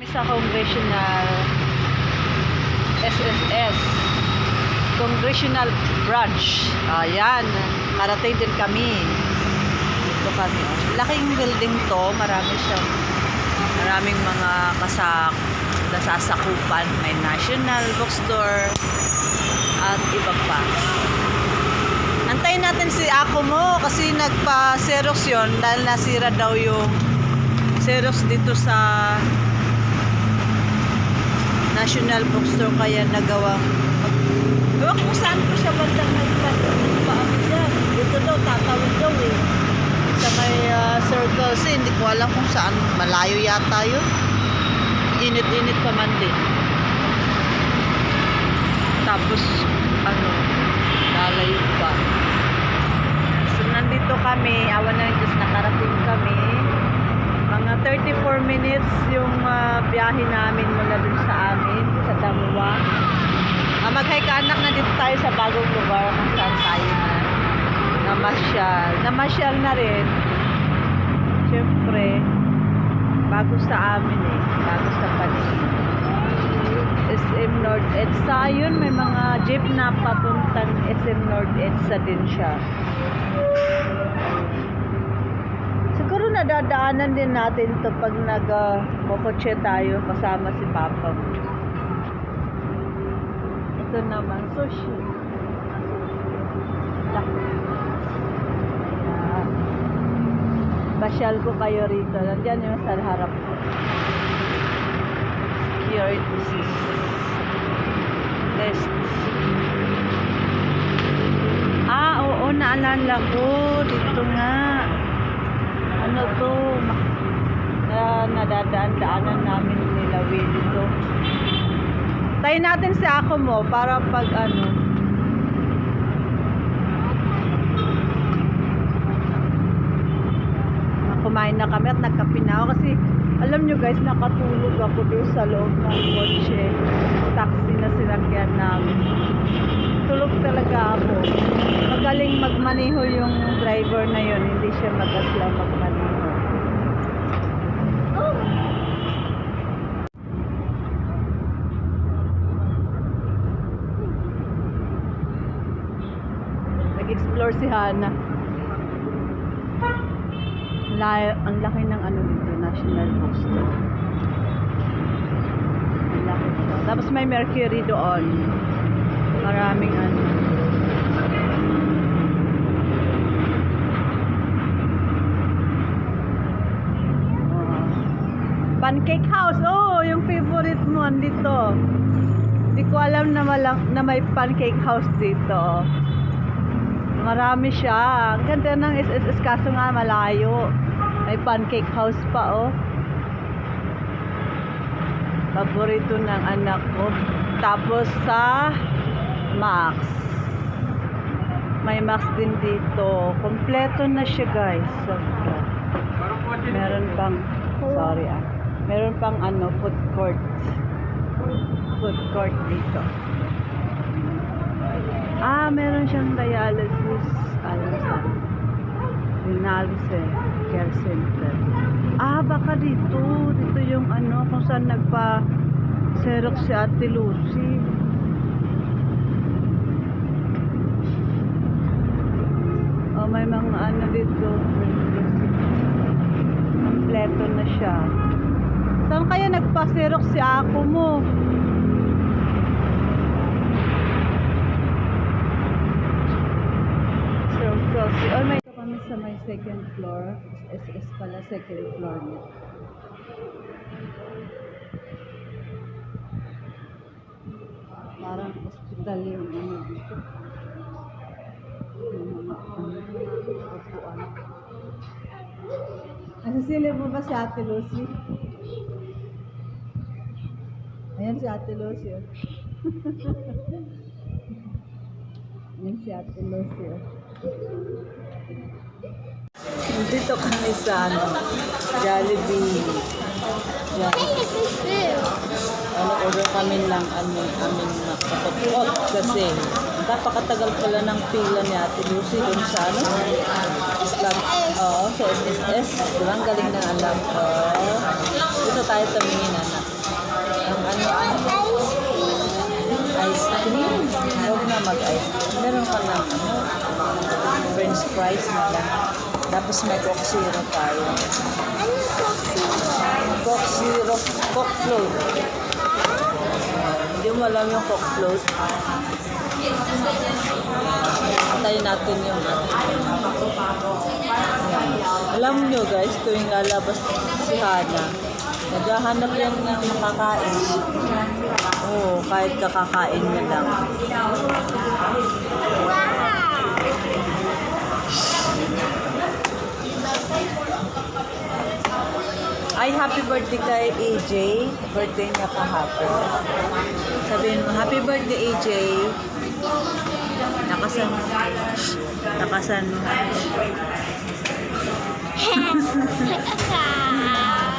Kami sa Congressional SSS Congressional Branch. Ayan, marating din kami. Dito kami. Laking building to, marami siyang maraming mga kasak nasasakupan. May National Bookstore at iba pa. Antayin natin si Ako mo kasi nagpa-xerox yon dahil nasira daw yung xerox dito sa National Bookstore kaya nagawang Ewan ko saan ko siya bandang nagpaano dyan. Dito daw, tatawid daw eh. Sa may ah, Circle C, hindi ko alam kung saan. Malayo yata yun. Init-init pa man din. Tapos, ano, lalayo pa. So, nandito kami. Awan na ng Diyos, nakarating kami. Mga 34 minutes yung ah, biyahe namin mula dun sa amin, sa Damua. Uh, Mag-hi ka anak na dito tayo sa bagong lugar kung saan tayo na namasyal. Namasyal na rin. Siyempre, bago sa amin eh. Bago sa paningin. SM North EDSA yun. May mga jeep na papuntang SM North EDSA din siya. Nadadaanan din natin to pag nag-kokotse tayo kasama si Papa. Ito naman, sushi. Ayan. Basyal ko kayo rito. Nandiyan yung sa harap ko. Security system. Test. Ah, oo, naalala ko. Dito nga. Ano to? Na, nadadaan-daanan namin nila to. Tayo natin si ako mo para pag ano. Kumain na kami at nagkape na ako kasi alam nyo guys, nakatulog ako doon sa loob ng kotse. Taxi na sinakyan namin. Tulog talaga ako. Magaling magmaneho yung driver na yon hindi siya mag-asla magmaneho. Nag-explore si Hana. La ang laki ng ano dito, National Bookstore. Ang laki. Tapos may Mercury doon. Maraming ano. Pancake House. Oh, yung favorite mo andito. Hindi ko alam na, malang, na may pancake house dito. Marami siya. Ang ganda ng SSS kaso nga malayo. May pancake house pa oh. Paborito ng anak ko. Tapos sa Max. May Max din dito. Kompleto na siya guys. Meron pang, sorry ah. Meron pang ano, food court. Food court dito. Ah, meron siyang dialysis. Ano saan? Dialysis care center. Ah, baka dito. Dito yung ano, kung saan nagpa Xerox si Ate Lucy. Oh, may mga ano dito. Kompleto na siya. Saan kaya nagpa-Xerox si Ako mo? C. Oh, may kami sa may second floor. SS pala, second floor niya. Parang hospital yung ano dito. Yung mga ano, upuan. Nasisilip mo ba si Ate Lucy? Ayan si Ate Lucy. oh. Ayan si Ate Lucy. Dito kami sa ano, Jollibee. Jollibee. Ano, order kami ng ano, aming, aming nakapapot oh, kasi napakatagal pala ng pila ni Ate Lucy dun sa ano? Islam. Oo, sa SSS. Diba? Ang galing na alam ko. Dito tayo tumingin, anak. Ang ano, ano? Ice cream. Huwag na mag-ice cream. Meron ka ng ano? Fries na lang. Tapos may Coke Zero tayo. Anong coffee? Coke Zero, Coke Float. Hindi mo alam yung Coke Float. Antayin natin yung ano. Alam nyo guys, tuwing lalabas si Hana, naghahanap yan ng makakain. Oo, kahit kakakain na lang. Ay, happy birthday kay AJ. Birthday niya kahapon. Sabihin mo, happy birthday AJ. Nakasan mo. Nakasan mo.